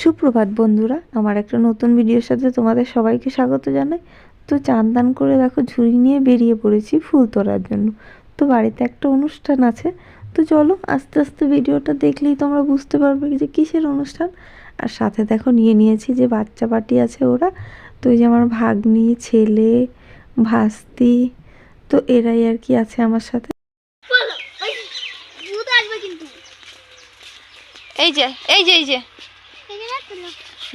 সুপ্রভাত বন্ধুরা, আমার একটা নতুন ভিডিওর সাথে তোমাদের সবাইকে স্বাগত জানাই। তো চান দান করে দেখো ঝুড়ি নিয়ে বেরিয়ে পড়েছি ফুল তোলার জন্য। তো বাড়িতে একটা অনুষ্ঠান আছে, তো চলো আস্তে আস্তে ভিডিওটা দেখলেই তোমরা বুঝতে পারবে যে কিসের অনুষ্ঠান। আর সাথে দেখো নিয়ে নিয়েছি যে বাচ্চা পার্টি আছে ওরা, তো এই যে আমার ভাগ্নি, ছেলে, ভাস্তি, তো এরাই আর কি আছে আমার সাথে। এই যে এই যে এই যে।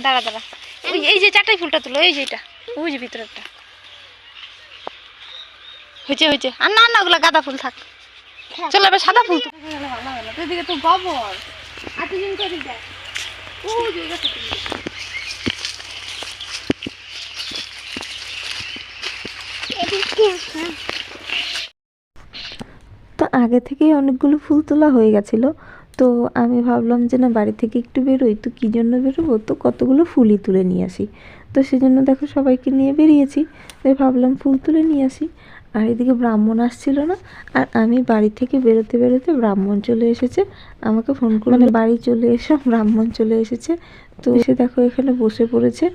দাঁড়া দাঁড়া। ওই এই যে চারটাই ফুলটা তুলো এই যে এটা। ওই যে ভিতরেরটা। হয়েছে হয়েছে। আর না না ওগুলা গাঁদা ফুল থাক। চলো এবার সাদা ফুল এদিকে তো গোবর। হ্যাঁ তো আগে থেকেই অনেকগুলো ফুল তোলা হয়ে গেছিল। তো আমি ভাবলাম যে না বাড়ি থেকে একটু বেরোই তো কী জন্য বেরোবো? তো কতগুলো ফুলই তুলে নিয়ে আসি। তো সেজন্য দেখো সবাইকে নিয়ে বেরিয়েছি। তো ভাবলাম ফুল তুলে নিয়ে আসি। আর এদিকে ব্রাহ্মণ আসছিল না আর আমি বাড়ি থেকে বেরোতে বেরোতে ব্রাহ্মণ চলে এসেছে। আমাকে ফোন করে মানে বাড়ি চলে এসে ব্রাহ্মণ চলে এসেছে। তো এসে দেখো এখানে বসে পড়েছে।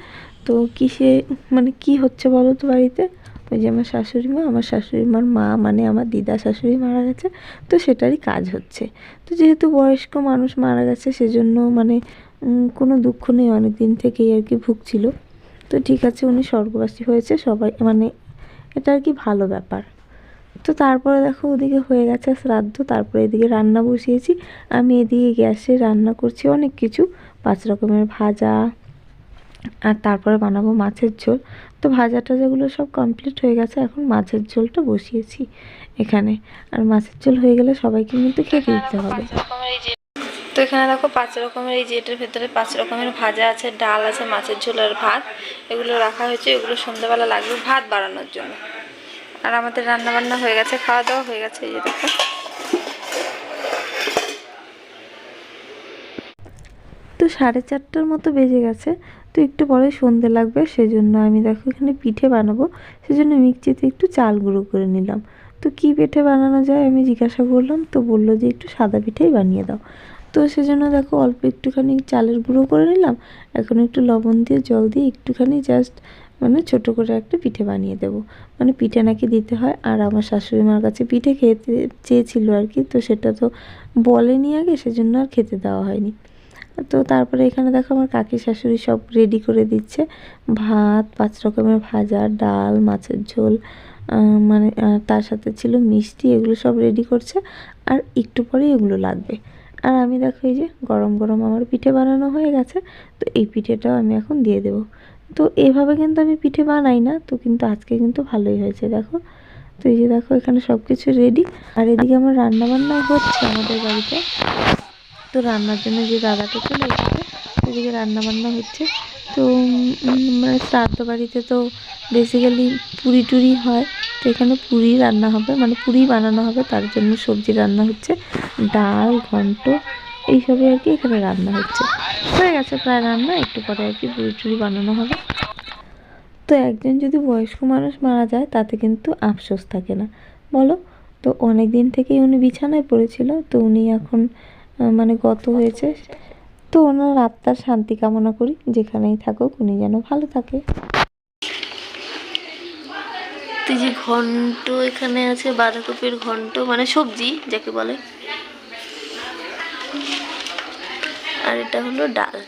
তো কিসে মানে কি হচ্ছে বলো তো বাড়িতে? ওই যে আমার শাশুড়ি মা, আমার শাশুড়ি মার মা মানে আমার দিদা শাশুড়ি মারা গেছে, তো সেটারই কাজ হচ্ছে। তো যেহেতু বয়স্ক মানুষ মারা গেছে, সেজন্য মানে কোনো দুঃখ নেই অনেক দিন থেকেই আর কি ভুগছিল। তো ঠিক আছে, উনি স্বর্গবাসী হয়েছে, সবাই মানে এটা আর কি ভালো ব্যাপার। তো তারপরে দেখো, ওদিকে হয়ে গেছে শ্রাদ্ধ, তারপরে এদিকে রান্না বসিয়েছি। আমি এদিকে গ্যাসে রান্না করছি অনেক কিছু, পাঁচ রকমের ভাজা আর তারপরে বানাবো মাছের ঝোল। তো ভাজা টাজাগুলো সব কমপ্লিট হয়ে গেছে এখন মাছের ঝোলটা বসিয়েছি এখানে। আর মাছের ঝোল হয়ে গেলে সবাইকে কিন্তু খেতে দিতে হবে। তো এখানে দেখো পাঁচ রকমের এই যে এটার ভেতরে পাঁচ রকমের ভাজা আছে ডাল আছে মাছের ঝোল আর ভাত। এগুলো রাখা হয়েছে এগুলো সন্ধ্যাবেলা লাগবে ভাত বাড়ানোর জন্য। আর আমাদের রান্না বান্না হয়ে গেছে খাওয়া দাওয়া হয়ে গেছে এই যে দেখো। তো সাড়ে চারটার মতো বেজে গেছে। তো একটু পরে সন্ধে লাগবে, সেজন্য আমি দেখো এখানে পিঠে বানাবো। সেজন্য মিক্সিতে একটু চাল গুঁড়ো করে নিলাম। তো কী পিঠে বানানো যায় আমি জিজ্ঞাসা করলাম, তো বলল যে একটু সাদা পিঠেই বানিয়ে দাও। তো সেজন্য দেখো অল্প একটুখানি চালের গুঁড়ো করে নিলাম। এখন একটু লবণ দিয়ে জল দিয়ে একটুখানি জাস্ট মানে ছোট করে একটা পিঠে বানিয়ে দেব। মানে পিঠে নাকি দিতে হয়, আর আমার শাশুড়ি মার কাছে পিঠে খেতে চেয়েছিল আর কি, তো সেটা তো বলেনি আগে, সেজন্য আর খেতে দেওয়া হয়নি। তো তারপরে এখানে দেখো আমার কাকি শাশুড়ি সব রেডি করে দিচ্ছে। ভাত, পাঁচ রকমের ভাজা, ডাল, মাছের ঝোল মানে তার সাথে ছিল মিষ্টি, এগুলো সব রেডি করছে। আর একটু পরেই এগুলো লাগবে। আর আমি দেখো এই যে গরম গরম আমার পিঠে বানানো হয়ে গেছে, তো এই পিঠেটাও আমি এখন দিয়ে দেবো। তো এভাবে কিন্তু আমি পিঠে বানাই না, তো কিন্তু আজকে কিন্তু ভালোই হয়েছে, দেখো। তো এই যে দেখো এখানে সব কিছু রেডি আর এদিকে আমার রান্না বান্না হচ্ছে আমাদের বাড়িতে। তো রান্নার জন্য যে দাদাটা চলে এসেছে এদিকে রান্না বান্না হচ্ছে। তো মানে শ্রাদ্ধ বাড়িতে তো বেসিক্যালি পুরি টুরি হয়, তো এখানে পুরি রান্না হবে মানে পুরি বানানো হবে, তার জন্য সবজি রান্না হচ্ছে। ডাল, ঘন্ট, এইসবই আর কি এখানে রান্না হচ্ছে। হয়ে গেছে প্রায় রান্না, একটু পরে আর কি পুরি টুরি বানানো হবে। তো একজন যদি বয়স্ক মানুষ মারা যায়, তাতে কিন্তু আফসোস থাকে না। বলো, তো অনেক দিন থেকেই উনি বিছানায় পড়েছিল, তো উনি এখন মানে গত হয়েছে। তো ওনার আত্মার শান্তি কামনা করি, যেখানেই থাকুক উনি যেন ভালো থাকে। তো যে ঘন্ট এখানে আছে, বাঁধাকপির ঘন্ট মানে সবজি, যাকে বলে। আর এটা হলো ডাল।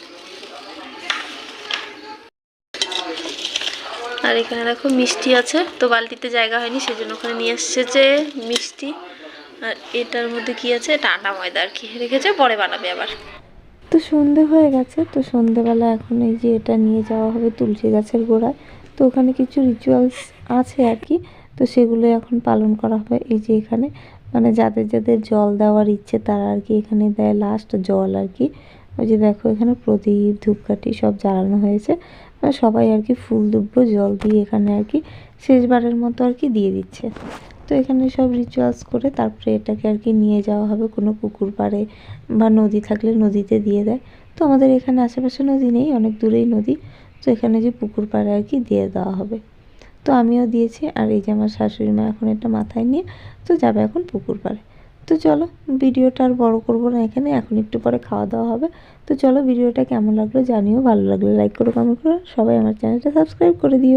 আর এখানে দেখো মিষ্টি আছে, তো বালতিতে জায়গা হয়নি, সেজন্য ওখানে নিয়ে এসেছে মিষ্টি। আর এটার মধ্যে কি আছে? আটা ময়দা আর কি রেখেছে, পরে বানাবে আবার। তো সন্ধে হয়ে গেছে, তো সন্ধেবেলা এখন এই যে এটা নিয়ে যাওয়া হবে তুলসী গাছের গোড়ায়। তো ওখানে কিছু রিচুয়ালস আছে আর কি, তো সেগুলো এখন পালন করা হবে এই যে এখানে। মানে যাদের যাদের জল দেওয়ার ইচ্ছে তারা আর কি এখানে দেয় লাস্ট জল আর কি। ওই যে দেখো এখানে প্রদীপ, ধূপকাঠি সব জ্বালানো হয়েছে। মানে সবাই আর কি ফুল দুব্ব জল দিয়ে এখানে আর কি শেষবারের মতো আর কি দিয়ে দিচ্ছে। তো এখানে সব রিচুয়ালস করে তারপরে এটাকে আর কি নিয়ে যাওয়া হবে। কোনো পুকুর পাড়ে বা নদী থাকলে নদীতে দিয়ে দেয়। তো আমাদের এখানে আশেপাশে নদী নেই, অনেক দূরেই নদী। তো এখানে যে পুকুর পাড়ে আর কি দিয়ে দেওয়া হবে। তো আমিও দিয়েছি আর এই যে আমার শাশুড়ি মা এখন এটা মাথায় নিয়ে তো যাবে এখন পুকুর পাড়ে। তো চলো ভিডিওটা আর বড় করব না এখানে, এখন একটু পরে খাওয়া দাওয়া হবে। তো চলো ভিডিওটা কেমন লাগল জানিও, ভালো লাগলে লাইক করো কমেন্ট করো। সবাই আমার চ্যানেলটা সাবস্ক্রাইব করে দিও।